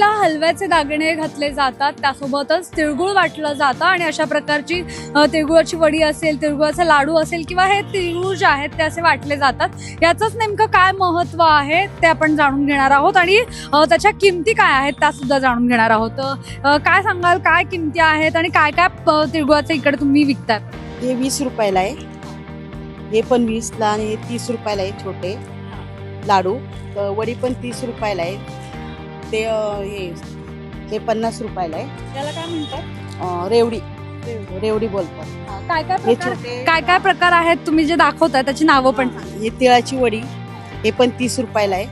गणपतीला हलव्याचे दागिने घातले जातात. त्यासोबतच तिळगुळ वाटलं जातं आणि अशा प्रकारची तिळगुळाची वडी असेल तिळगुळाचा लाडू असेल किंवा हे तिळगुळ जे आहेत ते असे वाटले जातात. याचंच नेमकं काय महत्त्व आहे ते आपण जाणून घेणार आहोत आणि त्याच्या किमती काय आहेत त्या सुद्धा जाणून घेणार आहोत. काय सांगाल काय किमती आहेत आणि काय काय तिळगुळाचे इकडे तुम्ही विकताय? हे वीस रुपयाला आहे. हे पण वीसला आणि हे तीस रुपयाला आहे छोटे लाडू. वडी पण तीस रुपयाला आहे. ते अं, हे हे पन्नास रुपयाला आहे. त्याला काय म्हणतात? अं, रेवडी. रेवडी. बोलतात. काय काय हे प्रकार छोटे काय काय प्रकार आहेत तुम्ही जे दाखवताय त्याची नावं पण? सांगा. हे तिळाची वडी हे पण तीस रुपयाला आहे.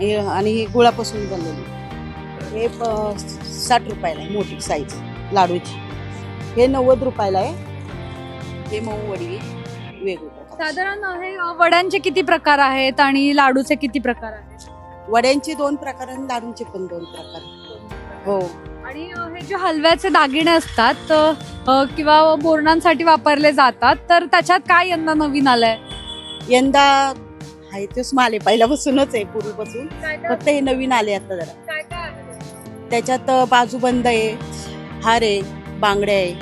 हे आणि हे गुळापासून बनलेली. हे प- साठ रुपयाला आहे मोठी साईज लाडूची. हे नव्वद रुपयाला आहे. हे मऊ वडी वेगवेगळ्या साधारण हे अ, वड्यांचे किती प्रकार आहेत आणि लाडूचे किती प्रकार आहेत? वड्यांचे दोन प्रकार आणि लाडूंचे पण दोन प्रकार. हो. आणि हे जे हलव्याचे दागिने असतात अ, किंवा बोरणांसाठी वापरले जातात तर त्याच्यात काय यंदा नवीन आलंय? यंदा आहे तेच माले पहिल्यापासूनच आहे पूर्वीपासून. फक्त हे नवीन आले आता जरा. त्याच्यात बाजूबंद आहे हार आहे बांगड्या आहे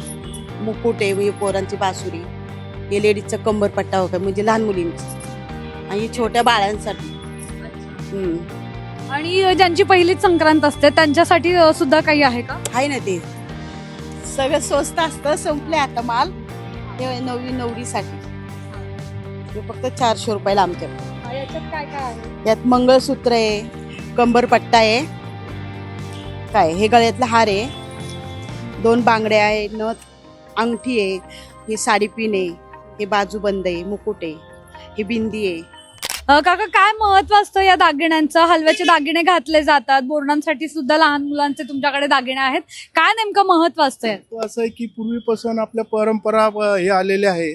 मुकुट आहे म्हणजे पोरांची बासुरी. हे लेडीजचा कंबरपट्टा वगैरे म्हणजे लहान मुलींची. आणि छोट्या बाळांसाठी. आणि ज्यांची पहिलीच संक्रांत असते त्यांच्यासाठी सुद्धा काही आहे का? आहे ना ते. सगळं स्वस्त असतं संपले आता माल. हे नवरी नवरीसाठी. हे फक्त चारशे रुपयाला आमच्याकडे. याच्यात काय काय आहे? यात मंगळसूत्र आहे कंबरपट्टा आहे. काय हे गळ्यातला हार आहे. दोन बांगड्या आहे नथ अंगठी आहे हे साडी पिन आहे हे बाजूबंद आहे मुकुट आहे हे बिंदी आहे. काका काय महत्त्व असतं या दागिन्यांचं? हलव्याचे दागिने घातले जातात. बोरणांसाठी सुद्धा लहान मुलांचे तुमच्याकडे दागिने आहेत. काय नेमकं महत्त्व असतं यात? तो असं आहे की पूर्वीपासून आपल्या परंपरा अ, हे आलेले आहे.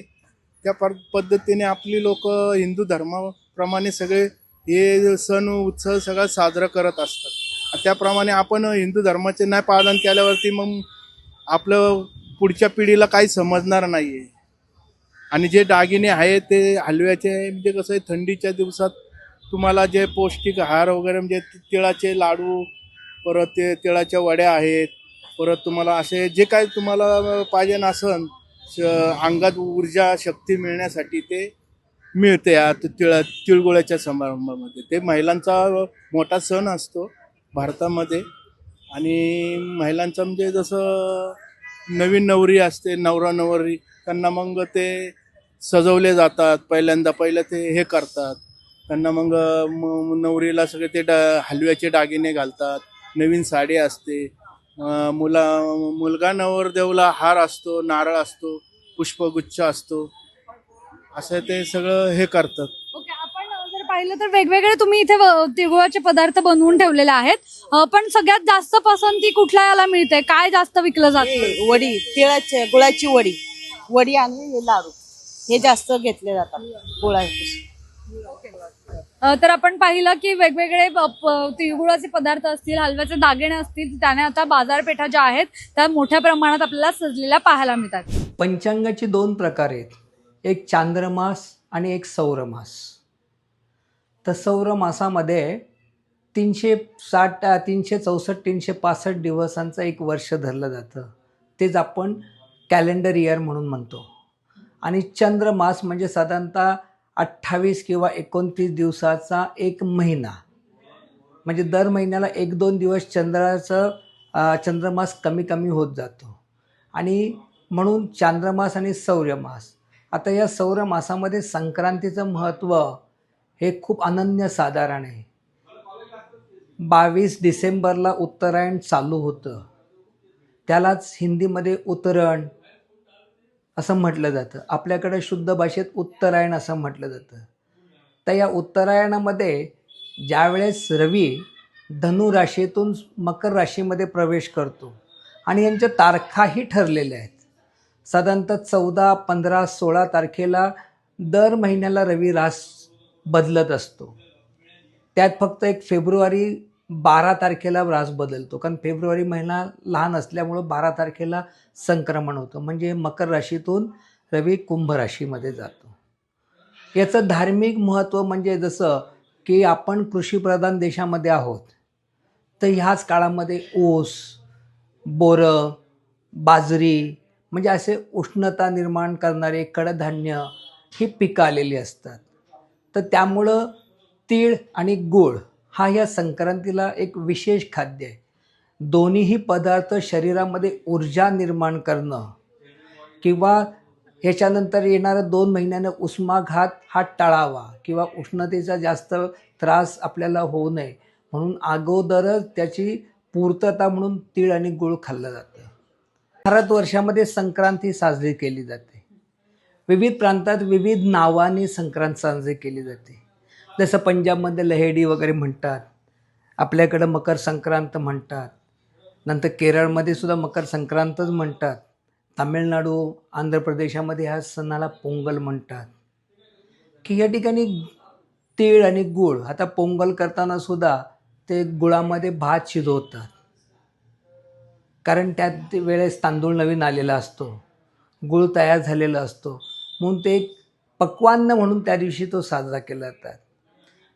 त्या पर पद्धतीने आपली लोक हिंदू धर्माप्रमाणे सगळे हे सण उत्सव सगळं साजरं करत असतात. त्याप्रमाणे आपण हिंदू धर्माचे नाही पालन केल्यावरती मग आपलं पुढच्या पिढीला काही समजणार नाही आहे आणि जे दागिने आहे ते हलव्याचे म्हणजे कसं आहे थंडीच्या दिवसात तुम्हाला जे पौष्टिक आहार वगैरे म्हणजे तिळाचे लाडू परत ते तिळाच्या वड्या आहेत परत तुम्हाला असे जे काय तुम्हाला पाहिजे नसन श- अंगात ऊर्जा शक्ती मिळण्यासाठी ते मिळते या तिळ तिळगुळाच्या समारंभामध्ये. ते महिलांचा मोठा सण असतो भारतामध्ये. आणि महिलांचं म्हणजे जसं नवीन नवरी असते नवरा नवरी त्यांना मग ते सजवले जातात. पहिल्यांदा पहिलं ते हे करतात. त्यांना मग म- नवरीला सगळे ते डा हलव्याचे दागिने घालतात. नवीन साडी असते. मुला मुलगा नवरदेवला हार असतो नारळ असतो पुष्पगुच्छ असतो. असं ते सगळं हे करतात. ओके आपण अ, जर पाहिलं तर वेगवेगळे तुम्ही इथे तिळगुळाचे पदार्थ बनवून ठेवलेले आहेत. पण सगळ्यात जास्त पसंती कुठल्या याला मिळते? काय जास्त विकलं जातं? वडी तिळाची गुळाची वडी. वडी आणि लाडू. हे जास्त घेतले जातात गुळाचे. अ, तर आपण पाहिलं की वेगवेगळे प- प- तिळगुळाचे पदार्थ असतील हलव्याचे दागिने असतील त्याने आता बाजारपेठा ज्या आहेत त्या मोठ्या प्रमाणात आपल्याला सजलेल्या पाहायला मिळतात. पंचांगाचे दोन प्रकार आहेत. एक चांद्रमास आणि एक सौरमास. तर सौरमासामध्ये तीनशे साठ तीनशे चौसष्ट तीनशे पासष्ट दिवसांचं एक वर्ष धरलं जातं. तेच आपण कॅलेंडर इयर म्हणून म्हणतो. आणि चंद्रमास म्हणजे साधारणतः अठ्ठावीस किंवा एकोणतीस दिवसाचा एक महिना. म्हणजे दर महिन्याला एक दोन दिवस चंद्राचं चंद्रमास कमी कमी होत जातो. आणि म्हणून चांद्रमास आणि सौर्यमास आता या सौरमासामध्ये संक्रांतीचं महत्त्व हे खूप अनन्यसाधारण आहे. बावीस डिसेंबरला उत्तरायण चालू होतं. त्यालाच हिंदीमध्ये उतरण असं म्हटलं जातं. आपल्याकडे शुद्ध भाषेत उत्तरायण असं म्हटलं जातं. तर या उत्तरायणामध्ये ज्यावेळेस रवी धनु राशीतून मकर राशीमध्ये प्रवेश करतो आणि यांच्या तारखाही ठरलेल्या आहेत. साधारणतः चौदा पंधरा सोळा तारखेला दर महिन्याला रवी रास बदलत असतो. त्यात फक्त एक फेब्रुवारी बारा तारखेला रास बदलतो. कारण फेब्रुवारी महिना लहान असल्यामुळं बारा तारखेला संक्रमण होतं. म्हणजे मकर राशीतून रवी कुंभ राशीमध्ये जातो. याचं धार्मिक महत्त्व म्हणजे जसं की आपण कृषीप्रधान देशामध्ये आहोत तर ह्याच काळामध्ये ऊस बोरं बाजरी म्हणजे असे उष्णता निर्माण करणारे कडधान्य ही पिकं आलेली असतात. तर त्यामुळं तीळ आणि गूळ हा या संक्रांतीला एक विशेष खाद्य आहे. दोन्हीही पदार्थ शरीरामध्ये ऊर्जा निर्माण करणं किंवा ह्याच्यानंतर येणाऱ्या दोन महिन्यानं उष्माघात हा टाळावा किंवा उष्णतेचा जास्त त्रास आपल्याला होऊ नये म्हणून अगोदरच त्याची पूर्तता म्हणून तीळ आणि गुळ खाल्लं जातं. भारतवर्षामध्ये संक्रांती साजरी केली जाते. विविध प्रांतात विविध नावाने संक्रांत साजरी केली जाते. जसं पंजाबमध्ये लहेडी वगैरे म्हणतात आपल्याकडं मकर संक्रांत म्हणतात नंतर केरळमध्ये सुद्धा मकर संक्रांतच म्हणतात तामिळनाडू आंध्र प्रदेशामध्ये ह्या सणाला पोंगल म्हणतात. की या ठिकाणी तीळ आणि गूळ आता पोंगल करताना सुद्धा ते गुळामध्ये भात शिजवतात. कारण त्यात वेळेस तांदूळ नवीन आलेला असतो गूळ तयार झालेला असतो म्हणून ते एक पक्वान्न म्हणून त्या दिवशी तो साजरा केला जातात.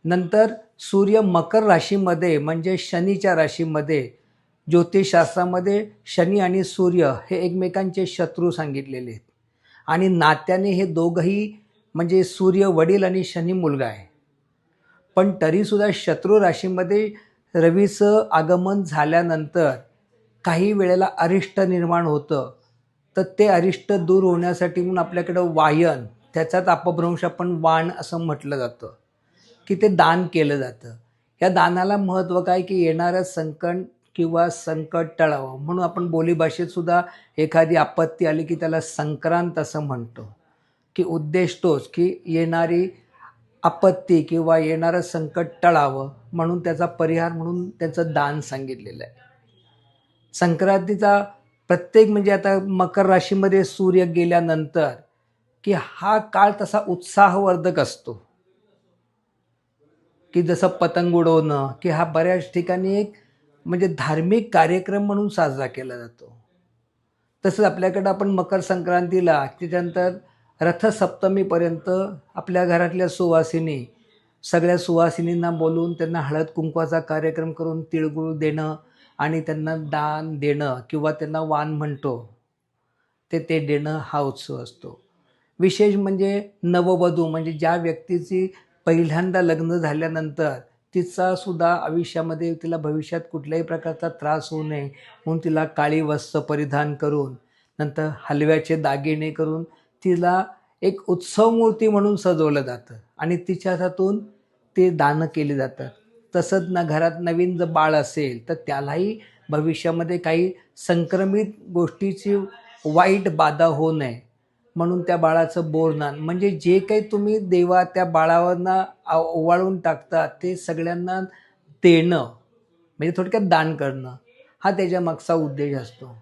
नंतर सूर्य मकर राशीमध्ये म्हणजे शनीच्या राशीमध्ये ज्योतिषशास्त्रामध्ये शनी आणि सूर्य हे एकमेकांचे शत्रू सांगितलेले आहेत. आणि नात्याने हे दोघंही म्हणजे सूर्य वडील आणि शनी मुलगा आहे. पण तरीसुद्धा शत्रू राशीमध्ये रवीचं आगमन झाल्यानंतर काही वेळेला अरिष्ट निर्माण होतं. तर ते अरिष्ट दूर होण्यासाठी म्हणून आपल्याकडं वायन त्याचाच अपभ्रंश आपण वाण असं म्हटलं जातं. की ते दान केलं जातं. या दानाला महत्त्व काय? की येणारं संकट किंवा संकट टळावं. म्हणून आपण बोलीभाषेत सुद्धा एखादी आपत्ती आली की त्याला संक्रांत असं म्हणतो. की उद्देश तोच की येणारी आपत्ती किंवा येणारं संकट टळावं म्हणून त्याचा परिहार म्हणून त्याचं दान सांगितलेलं आहे. संक्रांतीचा प्रत्येक म्हणजे आता मकर राशीमध्ये सूर्य गेल्यानंतर की हा काळ तसा उत्साहवर्धक असतो. की जसं पतंग उडवणं की हा बऱ्याच ठिकाणी एक म्हणजे धार्मिक कार्यक्रम म्हणून साजरा केला जातो. तसंच आपल्याकडं आपण मकर संक्रांतीला त्याच्यानंतर रथसप्तमीपर्यंत आपल्या घरातल्या सुवासिनी सगळ्या सुवासिनींना बोलून त्यांना हळद कुंकवाचा कार्यक्रम करून तिळगुळ देणं आणि त्यांना दान देणं किंवा त्यांना वाण म्हणतो ते ते देणं हा उत्सव असतो. विशेष म्हणजे नववधू म्हणजे ज्या व्यक्तीची पहिल्यांदा लग्न झाल्यानंतर तिचा सुद्धा आयुष्यामध्ये तिला भविष्यात कुठल्याही प्रकारचा त्रास होऊ नये म्हणून तिला काळी वस्त्र परिधान करून नंतर हलव्याचे दागिने करून तिला एक उत्सव मूर्ती म्हणून सजवलं जातं आणि तिच्या हातून ते दानं केले जातात. तसंच ना घरात नवीन जर बाळ असेल तर त्यालाही भविष्यामध्ये काही संक्रमित गोष्टीची वाईट बाधा होऊ नये. म्हणून त्या बाळाचं बोरनान म्हणजे जे काही तुम्ही देवा त्या बाळावरनं ओवाळून टाकता ते सगळ्यांना देणं म्हणजे थोडक्यात दान करणं हा त्याच्या मागचा उद्देश असतो.